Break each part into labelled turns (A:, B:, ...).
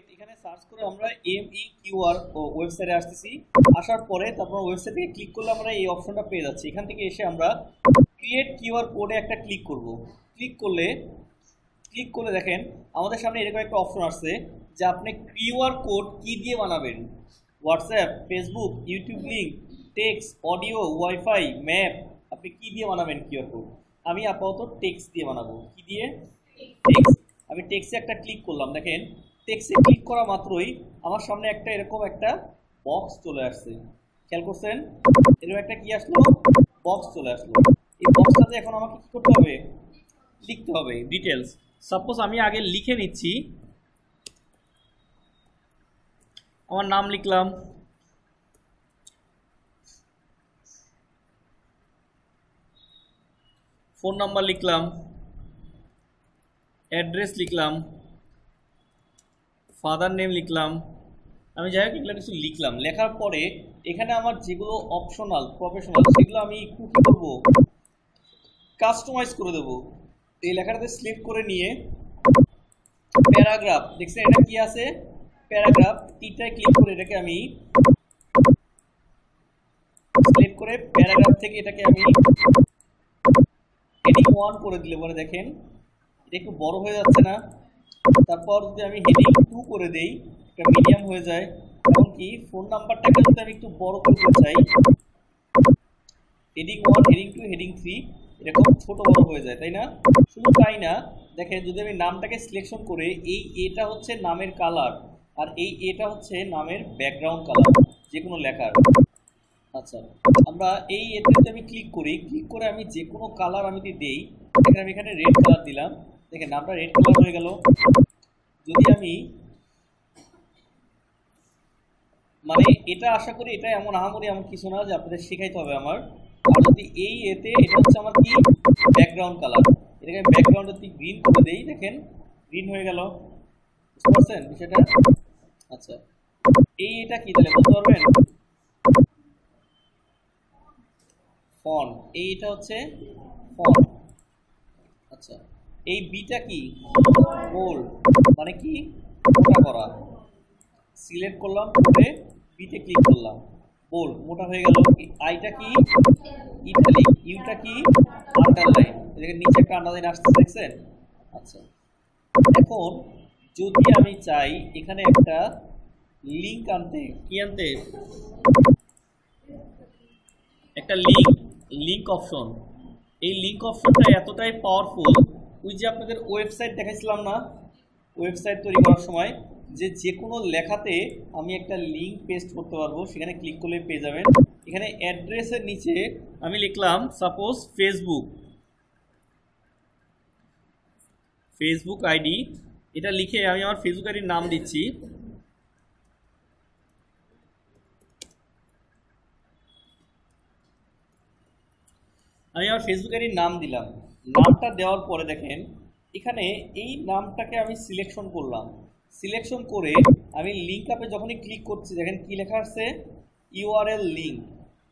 A: Market এখানে search করে আমরা এম ই কিউআর ওয়েবসাইটে আসতেছি। আসার পরে তারপর ওয়েবসাইট থেকে ক্লিক করলে আমরা এই অপশনটা পেয়ে যাচ্ছি। এখান থেকে এসে আমরা ক্রিয়েট কিউআর কোডে একটা ক্লিক করব। ক্লিক করলে ক্লিক করলে দেখেন আমাদের সামনে এরকম একটা অপশন আসছে যে আপনি কিউআর কোড কি দিয়ে বানাবেন? WhatsApp Facebook YouTube link text audio WiFi map আপনি কি দিয়ে বানাবেন কিউআর কোড আমি আপাতত টেক্স দিয়ে বানাবো। কি দিয়ে? টেক্স আমি টেক্সে একটা ক্লিক করলাম। দেখেন টেক্সে ক্লিক করা মাত্রই আমার সামনে একটা এরকম একটা বক্স চলে আসছে। খেয়াল করছেন? এরকম একটা কি আসলো? বক্স চলে আসলো। এই বক্সটাতে এখন আমাকে কি করতে হবে? লিখতে হবে ডিটেলস সাপোজ আমি আগে লিখে নিচ্ছি। আমার নাম লিখলাম। ফোন নাম্বার লিখলাম। অ্যাড্রেস লিখলাম। ফাদার নেম লিখলাম। আমি যাই হোক এগুলো কিছু লিখলাম। লেখার পরে এখানে আমার যেগুলো অপশনাল প্রফেশনাল সেগুলো আমি একটু কী করব। কাস্টমাইজ করে দেবো। এই লেখাটাতে স্লিপ করে নিয়ে প্যারাগ্রাফ দেখছেন এটা কি আছে? প্যারাগ্রাফ তিনটায় ক্লিক করে এটাকে আমি সিলেক্ট করে প্যারাগ্রাফ থেকে এটাকে আমি হেডিং ওয়ান করে দিলে পরে দেখেন, এটা একটু বড় হয়ে যাচ্ছে না? তারপর যদি আমি হেডিং টু করে দেই এটা মিডিয়াম হয়ে যায়, এমনকি ফোন নাম্বারটাকে যদি আমি একটু বড় করতে চাই heading one heading two heading three এরকম ছোট বড় হয়ে যায়, তাই না? শুধু তাই না, দেখেন যদি আমি নামটাকে সিলেকশন করে, এই এটা হচ্ছে নামের কালার আর এই এটা হচ্ছে নামের ব্যাকগ্রাউন্ড কালার যে কোনো লেখার। আচ্ছা আমরা এই এতে যদি আমি ক্লিক করি ক্লিক করে আমি যে কোনো কালার আমি দেই দেখেন আমি এখানে রেড কালার দিলাম। দেখেন নামটা রেড কালার হয়ে গেল। যদি আমি মানে এটা আশা করি এটা এমন আহামরি এমন কিছু না যে আপনাদের শেখাইতে হবে আমার। আর যদি এই এতে, এটা হচ্ছে আমার কি? ব্যাকগ্রাউন্ড কালার এটাকে আমি ব্যাকগ্রাউন্ডের দিক গ্রিন করে দেই, দেখেন গ্রিন হয়ে গেল। বুঝতে পারছেন বিষয়টা? আচ্ছা এই এটা কি তাহলে বলতে পারবেন? ফন এইটা হচ্ছে ফন আচ্ছা। এই বিটা কি? বোল্ড মানে কি? মোটা করা। সিলেক্ট করলাম করে বিতে ক্লিক করলাম। বোল্ড মোটা হয়ে গেল। আইটা কি? ইটালিক ইউটা কি? আন্ডারলাইন। এদিকে নিচে একটা আন্ডারলাইন আসতে দেখছেন? আচ্ছা। এখন যদি আমি চাই এখানে একটা লিঙ্ক আনতে, কি আনতে? একটা লিঙ্ক লিঙ্ক অপশন এই লিঙ্ক অপশনটা এতটাই পাওয়ারফুল ওই যে আপনাদের ওয়েবসাইট দেখাইছিলাম না ওয়েবসাইট তৈরি করার সময়, যে যে কোনো লেখাতে আমি একটা লিংক পেস্ট করতে পারব, সেখানে ক্লিক করলে পেয়ে যাবেন। এখানে অ্যাড্রেসের নিচে আমি লিখলাম সাপোজ ফেসবুক ফেসবুক আইডি এটা লিখে আমি আমার ফেসবুক আইডির নাম দিচ্ছি। আমি আমার ফেসবুক আইডির নাম দিলাম। নামটা দেওয়ার পরে দেখেন, এখানে এই নামটাকে আমি সিলেকশন করলাম। সিলেকশন করে আমি লিঙ্ক আপে যখনই ক্লিক করছি, দেখেন কি লেখা আছে ইউআরএল লিঙ্ক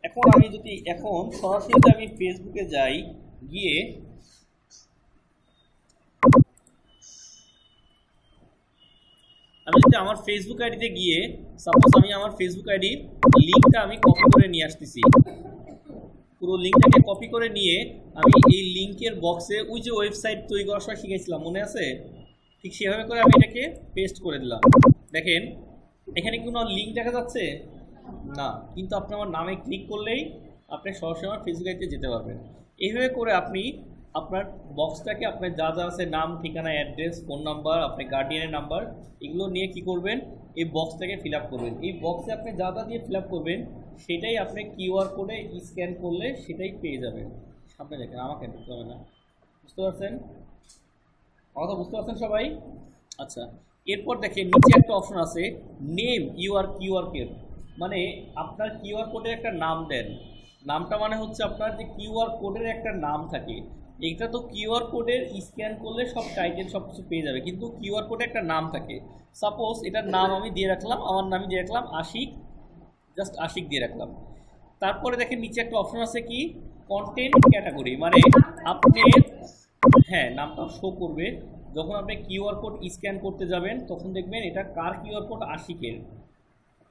A: এখন আমি যদি এখন সরাসরি আমি ফেসবুকে যাই, গিয়ে আমি যদি আমার ফেসবুক আইডিতে গিয়ে সাপোজ আমি আমার ফেসবুক আইডির লিঙ্কটা আমি কপি করে নিয়ে আসতেছি। পুরো লিঙ্কটাকে কপি করে নিয়ে আমি এই লিঙ্কের বক্সে ওই যে ওয়েবসাইট তৈরি করার সময় শিখেছিলাম, মনে আছে? ঠিক সেভাবে করে আমি এটাকে পেস্ট করে দিলাম। দেখেন, এখানে কোনো লিঙ্ক দেখা যাচ্ছে? না, কিন্তু আপনি আমার নামে ক্লিক করলেই আপনি সরাসরি আমার ফেসবুক আইতে যেতে পারবেন। এইভাবে করে আপনি আপনার বক্সটাকে, আপনার যা যা আছে, নাম, ঠিকানা অ্যাড্রেস ফোন নাম্বার আপনার গার্ডিয়ানের নাম্বার এগুলো নিয়ে কি করবেন? এই বক্সটাকে ফিল আপ করবেন। এই বক্সে আপনি যা যা দিয়ে ফিল আপ করবেন, সেটাই আপনি কিউআর কোডে স্ক্যান করলে সেটাই পেয়ে যাবেন। সামনে দেখেন আমাকে ঢুকতে হবে না। বুঝতে পারছেন? কথা বুঝতে পারছেন সবাই? আচ্ছা এরপর দেখেন, নিচে একটা অপশন আছে নেম ইউআর কিউআর কোড মানে আপনার কিউআর কোডের একটা নাম দেন। নামটা মানে হচ্ছে আপনার যে কিউআর কোডের একটা নাম থাকে। এটা তো কিউআর কোডের স্ক্যান করলে সব টাইটেল সব কিছু পেয়ে যাবে। কিন্তু কিউআর কোডে একটা নাম থাকে। সাপোজ এটার নাম আমি দিয়ে রাখলাম, আমার নামে দিয়ে রাখলাম, আশিক। জাস্ট আশিক দিয়ে রাখলাম। তারপরে দেখেন, নিচে একটা অপশন আছে কি? কন্টেন্ট ক্যাটাগরি মানে আপনি হ্যাঁ নামটা শো করবে। যখন আপনি কিউআর কোড স্ক্যান করতে যাবেন, তখন দেখবেন এটা কার কিউআর কোড আশিকের।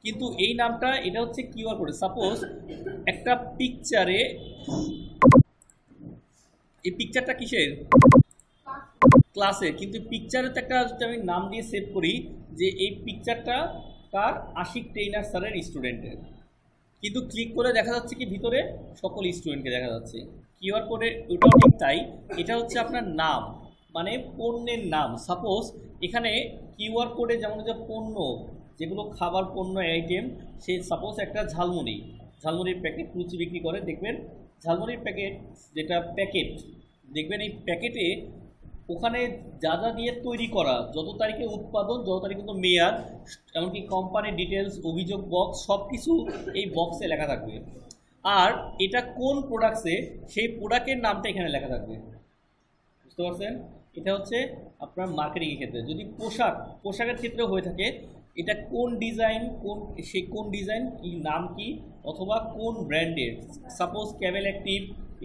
A: কিন্তু এই নামটা, এটা হচ্ছে কিউআর কোড সাপোজ একটা পিকচারে এই পিকচারটা কিসের? ক্লাসের কিন্তু পিকচারে তো একটা যদি আমি নাম দিয়ে সেভ করি, যে এই পিকচারটা তার আশিক ট্রেনার স্যারের স্টুডেন্টের কিন্তু ক্লিক করে দেখা যাচ্ছে কি ভিতরে সকল স্টুডেন্টকে দেখা যাচ্ছে। কিউআর কোডের ঠিক তাই। এটা হচ্ছে আপনার নাম মানে পণ্যের নাম। সাপোজ এখানে কিউআর কোডে যেমন যে পণ্য, যেগুলো খাবার পণ্য আইটেম সে সাপোজ একটা ঝালমুড়ি, ঝালমুড়ির প্যাকেট লুচি বিক্রি করে। দেখবেন ঝালমুড়ির প্যাকেট যেটা প্যাকেট দেখবেন এই প্যাকেটে ওখানে যা যা দিয়ে তৈরি করা, যত তারিখে উৎপাদন, যত তারিখে কিন্তু মেয়াদ, এমনকি কোম্পানির ডিটেলস অভিযোগ বক্স সব কিছু এই বক্সে লেখা থাকবে। আর এটা কোন প্রোডাক্টসে সেই প্রোডাক্টের নামটা এখানে লেখা থাকবে। বুঝতে পারছেন? এটা হচ্ছে আপনার মার্কেটিংয়ের ক্ষেত্রে। যদি পোশাক, পোশাকের ক্ষেত্রে হয়ে থাকে, এটা কোন ডিজাইন কোন, সে কোন ডিজাইন কি নাম কি, অথবা কোন ব্র্যান্ডের suppose cable active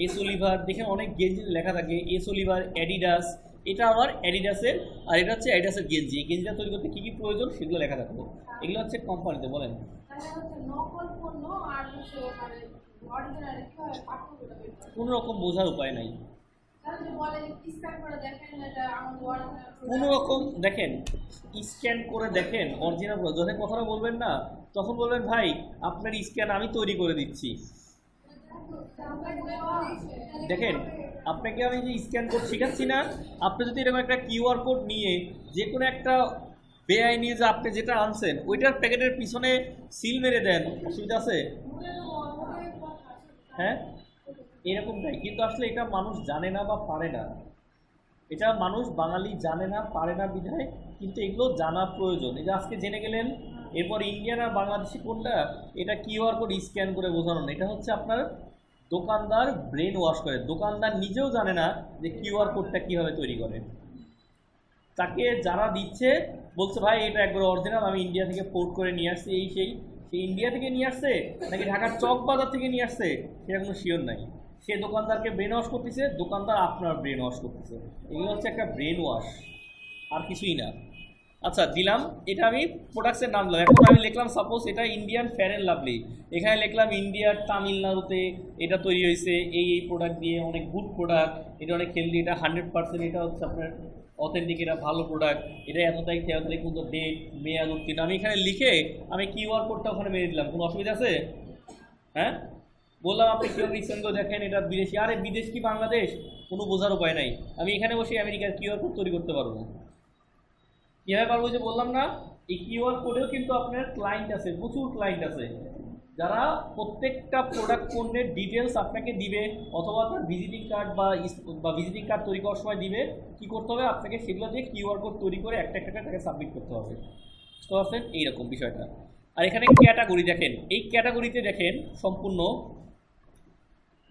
A: S Oliver দেখেন অনেক গেঞ্জি লেখা থাকে এস অলিভার অ্যাডিডাস এটা আমার অ্যাডিডাসের আর এটা হচ্ছে অ্যাডিডাসের গেঞ্জি। এই গেঞ্জিটা তৈরি করতে কী কী প্রয়োজন সেগুলো লেখা থাকবে। এগুলো হচ্ছে কোম্পানিতে বলেন। কোনো রকম বোঝার উপায় নাই। কোনো রকম দেখেন স্ক্যান করে দেখেন অরিজিনাল যখন কথাটা বলবেন না তখন বলবেন ভাই আপনার স্ক্যান আমি তৈরি করে দিচ্ছি। দেখেন, আপনাকে আমি যে স্ক্যান কোড শেখাচ্ছি না, আপনি যদি এরকম একটা কিউআর কোড নিয়ে যে কোনো একটা বেআইনি যে আপনি যেটা আনছেন, ওইটার প্যাকেটের পিছনে সিল মেরে দেন, অসুবিধা আছে? হ্যাঁ? এরকম নাই। কিন্তু আসলে এটা মানুষ জানে না বা পারে না। এটা মানুষ বাঙালি জানে না, পারে না বিধায়, কিন্তু এগুলো জানা প্রয়োজন। এই যে আজকে জেনে গেলেন এরপর ইন্ডিয়ান আর বাংলাদেশি কোনটা এটা কিউআর কোড স্ক্যান করে বোঝানো না এটা হচ্ছে আপনার দোকানদার ব্রেন ওয়াশ করে। দোকানদার নিজেও জানে না যে কিউআর কোডটা কীভাবে তৈরি করে। তাকে যারা দিচ্ছে, বলছে, ভাই, এটা একবার অরিজিনাল আমি ইন্ডিয়া থেকে পোর্ট করে নিয়ে আসছি, এই সেই। সে ইন্ডিয়া থেকে নিয়ে আসছে, নাকি ঢাকার চক বাজার থেকে নিয়ে আসছে সেটা কোনো শিওর নাই। সে দোকানদারকে ব্রেন ওয়াশ করতেছে, দোকানদার আপনার ব্রেন ওয়াশ করতেছে। এগুলো হচ্ছে একটা ব্রেন ওয়াশ আর কিছুই না। আচ্ছা দিলাম। এটা আমি প্রোডাক্টসের নাম দিলাম। এখন আমি লিখলাম সাপোজ এটা ইন্ডিয়ান ফ্যার অ্যান্ড লাভলি এখানে লিখলাম ইন্ডিয়ার তামিলনাড়ুতে এটা তৈরি হয়েছে। এই এই প্রোডাক্ট দিয়ে অনেক গুড প্রোডাক্ট এটা অনেক হেলদি এটা হান্ড্রেড পার্সেন্ট এটা হচ্ছে আপনার অথেন্টিক এটা ভালো প্রোডাক্ট এটা এত তারিখ, তেরো তারিখ পর্যন্ত ডেট মেয়াদ উত্তীর্ণ। আমি এখানে লিখে আমি কিউআর কোডটা ওখানে মেরে দিলাম। কোনো অসুবিধা আছে? হ্যাঁ? বললাম, আপনি কেউ তো দেখেন? এটা বিদেশি। আরে, বিদেশ কি বাংলাদেশ? কোনো বোঝার উপায় নাই। আমি এখানে বসে আমেরিকার কিউআর কোড তৈরি করতে পারব। কীভাবে পারব যে বললাম না, এই কিউআর কোডেও কিন্তু আপনার ক্লায়েন্ট আছে, প্রচুর ক্লায়েন্ট আছে। যারা প্রত্যেকটা প্রোডাক্ট পণ্যের ডিটেলস আপনাকে দিবে, অথবা তার ভিজিটিং কার্ড বা বা ভিজিটিং কার্ড তৈরি করার সময় দিবে, কি করতে হবে? আপনাকে সেগুলো দিয়ে কিউআর কোড তৈরি করে একটা একটা তাকে সাবমিট করতে হবে। বুঝতে পারছেন? এইরকম বিষয়টা। আর এখানে ক্যাটাগরি দেখেন। এই ক্যাটাগরিতে দেখেন সম্পূর্ণ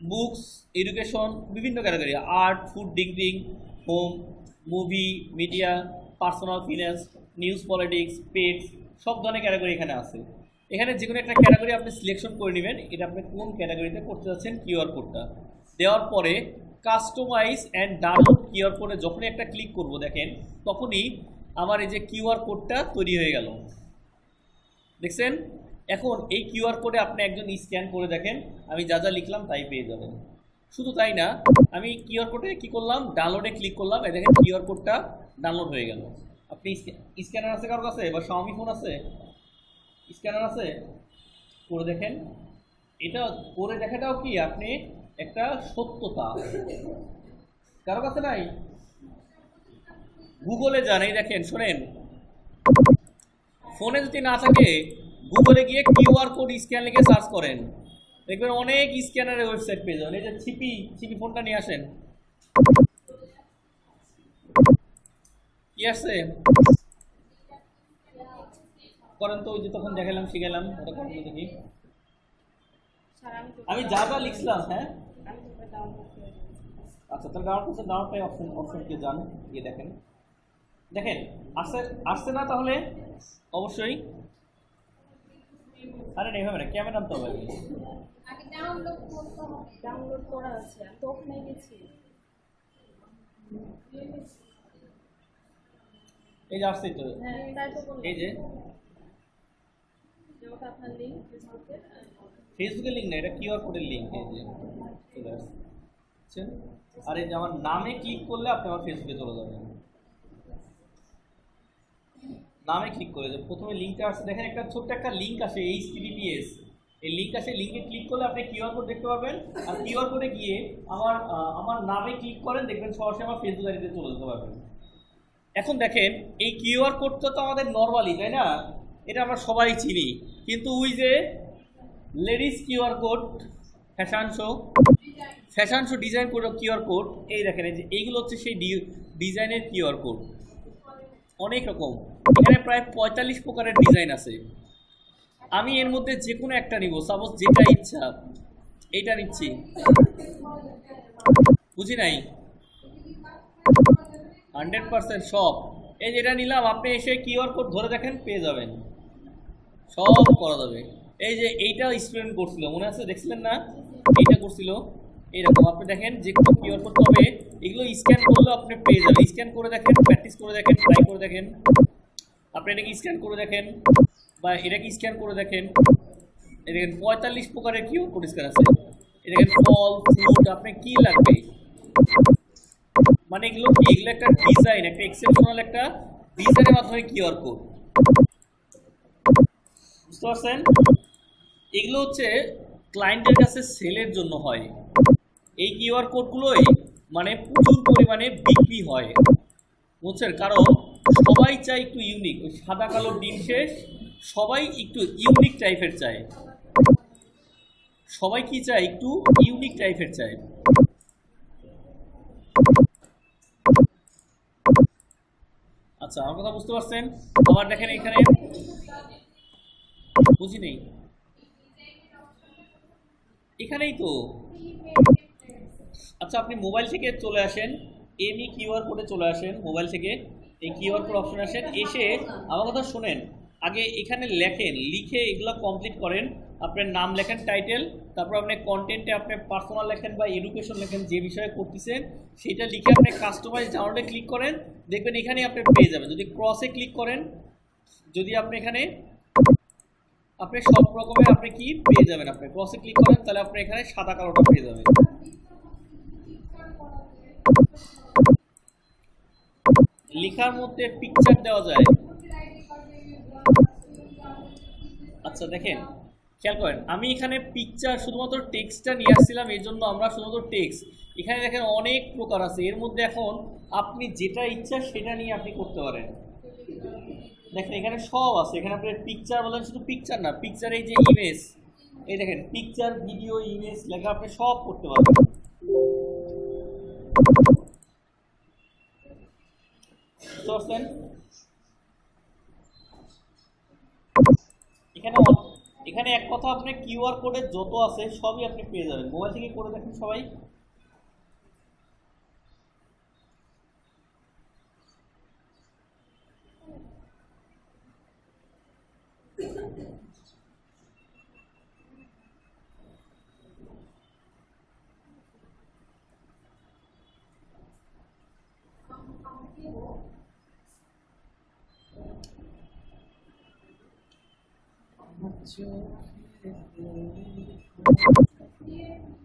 A: বুকস এডুকেশন বিভিন্ন category art food drinking home movie media personal finance news politics pets সব ধরনের ক্যাটাগরি এখানে আছে। এখানে যে কোনো একটা ক্যাটাগরি আপনি সিলেকশন করে নেবেন, এটা আপনি কোন ক্যাটাগরিতে করতে যাচ্ছেন কিউআর কোডটা দেওয়ার পরে কাস্টমাইজ অ্যান্ড ডাউনলোড কিউআর কোডে যখনই একটা ক্লিক করব, দেখেন, তখনই আমার এই যে কিউআর কোডটা তৈরি হয়ে গেল। দেখছেন? এখন এই কিউআর কোডে আপনি একজন স্ক্যান করে দেখেন, আমি যা যা লিখলাম তাই পেয়ে যাবেন। শুধু তাই না, আমি কিউআর কোডে কি করলাম ডাউনলোডে ক্লিক করলাম, এই দেখেন কিউআর কোডটা ডাউনলোড হয়ে গেল। আপনি স্ক্যানার আছে কারোর কাছে? বা শাওমি ফোন আছে? স্ক্যানার আছে? করে দেখেন। এটা করে দেখাটাও কি আপনি একটা সত্যতা? কারও কাছে নাই? গুগলে যান, এই দেখেন, শোনেন। ফোনে যদি না থাকে গুগলে গিয়ে কিউআর কোড স্ক্যান লিখে সার্চ করেন। দেখবেন অনেক স্ক্যানারের ওয়েবসাইট পেয়ে যাবেন। এই যে ছিপি ছিপি ফোনটা নিয়ে আসেন। কি আসছে? করেন তো ওই যে তখন দেখালাম শিখালাম। ওটা করেন তো দেখি।
B: আমি
A: যা যা লিখলাম হ্যাঁ?
B: তো
A: আচ্ছা তাহলে ডাউনলোড করতে ডাউনলোড অপশন অপশন কে যান গিয়ে দেখেন। দেখেন আসছে আসছে না তাহলে? অবশ্যই। আরে না এভাবে না ক্যামেরা আনতে হবে। আগে।
B: ডাউনলোড করতে হবে। ডাউনলোড করা আছে আমি তো ওখানে গেছি
A: এই যে আসছেই তো।
C: হ্যাঁ তাই তো বললাম
A: এই যে।
C: আপনার লিঙ্ক ফেসবুকের
A: ফেসবুকের লিঙ্ক না এটা কিউআর কোডের লিঙ্ক এই যে। চলে আসছে। আর এই যে আমার নামে ক্লিক করলে আপনি আমার ফেসবুকে চলে যাবেন। নামে ক্লিক করে যে প্রথমে লিঙ্কটা আসছে দেখেন একটা ছোট্ট একটা লিঙ্ক আসে এইচ টিডিপিএস এই লিঙ্ক আছে লিঙ্কে ক্লিক করলে আপনি কিউআর কোড দেখতে পাবেন আর কিউআর কোডে গিয়ে আমার আমার নামে ক্লিক করেন, দেখবেন সরাসরি আমার ফেসবুক আইডিতে চলে যেতে পারবেন। এখন দেখেন, এই কিউআর কোডটা তো আমাদের নর্মালি তাই না? এটা আমরা সবাই চিনি। কিন্তু ওই যে ladies QR code fashion show fashion show design করে কিউআর কোড এই দেখেন, এই যে এইগুলো হচ্ছে সেই ডিজাইনের কিউআর কোড অনেক রকম। এখানে প্রায় পঁয়তাল্লিশ প্রকারের ডিজাইন আছে। আমি এর মধ্যে যে কোনো একটা নিব। সাপোজ যেটা ইচ্ছা, এইটা নিচ্ছি। বুঝি নাই? হান্ড্রেড পার্সেন্ট সব। এই যেটা নিলাম, আপনি এসে কিউআর কোড ধরে দেখেন, পেয়ে যাবেন। সব করা যাবে। এই যে এইটা স্টুডেন্ট করছিল, মনে আছে? দেখছিলেন না? এইটা করছিল। এইরকম, আপনি দেখেন যে কোনো কিউআর কোড হবে এগুলো স্ক্যান করলেও আপনি পেয়ে যাবেন। স্ক্যান করে দেখেন প্র্যাকটিস করে দেখেন ট্রাই করে দেখেন। আপনি এটাকে স্ক্যান করে দেখেন। বা এটাকে স্ক্যান করে দেখেন? দেখেন, পঁয়তাল্লিশ প্রকারের কিউ স্ক্যান আছে। দেখেন ফল ফ্রুট আপনি কি লাগবে? মানে এগুলো কি? এগুলো একটা ডিজাইন একটা এক্সেপশনাল একটা ডিজাইনের মাধ্যমে কিউআর কোড বুঝতে পারছেন? এগুলো হচ্ছে ক্লায়েন্টের কাছে সেলের জন্য হয়। এই কিউআর কোডগুলোই মানে প্রচুর পরিমাণে বিক্রি হয়। বুঝছেন? কারণ সবাই চায় একটু ইউনিক সাদা কালো দিন শেষ সবাই একটু ইউনিক টাইপের চায়। সবাই কি চায় একটু ইউনিক টাইপের চায়? আচ্ছা আমার কথা বুঝতে পারছেন? আবার দেখেন এখানে। বুঝি নেই। এখানেই তো। আচ্ছা আপনি মোবাইল থেকে চলে আসেন এমই কিউআর কোডে চলে আসেন মোবাইল থেকে, এই কিউআর কোড অপশন আসেন, এসে আমার কথা শোনেন। আগে এখানে লেখেন, লিখে এগুলো কমপ্লিট করেন। আপনার নাম লেখেন টাইটেল তারপর আপনি কন্টেন্টে আপনি পার্সোনাল লেখেন বা এডুকেশন লেখেন, যে বিষয়ে করতেছেন, সেটা লিখে আপনি কাস্টমাইজ ডাউনলোডে ক্লিক করেন, দেখবেন এখানে আপনি পেয়ে যাবেন। যদি ক্রসে ক্লিক করেন, যদি আপনি এখানে, আপনি সব রকমের আপনি কি পেয়ে যাবেন আপনি। ক্রসে ক্লিক করেন, তাহলে আপনি এখানে সাদা কালোটা পেয়ে যাবেন। লেখার মধ্যে পিকচার দেওয়া যায়। আচ্ছা দেখেন, খেয়াল করেন, আমি এখানে পিকচার শুধুমাত্র টেক্সটটা নিয়ে আসছিলাম এর জন্য আমরা শুধুমাত্র টেক্সট এখানে দেখেন অনেক প্রকার আছে, এর মধ্যে এখন আপনি যেটা ইচ্ছা সেটা নিয়ে আপনি করতে পারেন। দেখেন, এখানে সব আছে, এখানে আপনি পিকচার বলেন, শুধু পিকচার না পিকচার এই যে ইমেজ এই দেখেন পিকচার ভিডিও ইমেজ লেখা আপনি সব করতে পারবেন পারছেন এখানে এখানে এক কথা আপনি কিউআর কোডের যত আছে সবই আপনি পেয়ে যাবেন। মোবাইল থেকে করে দেখেন সবাই। 秋天远处传